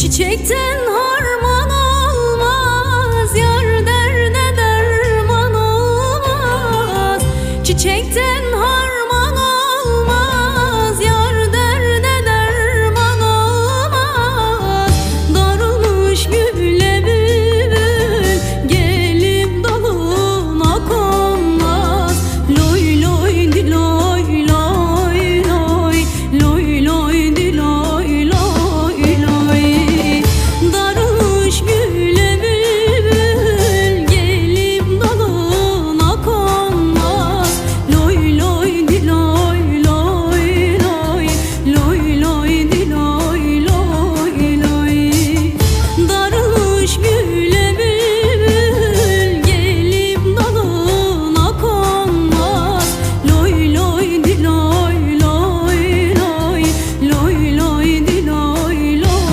Çiçekten harman olmaz Yar derdine derman olmaz. Çiçekten harman düşmüyle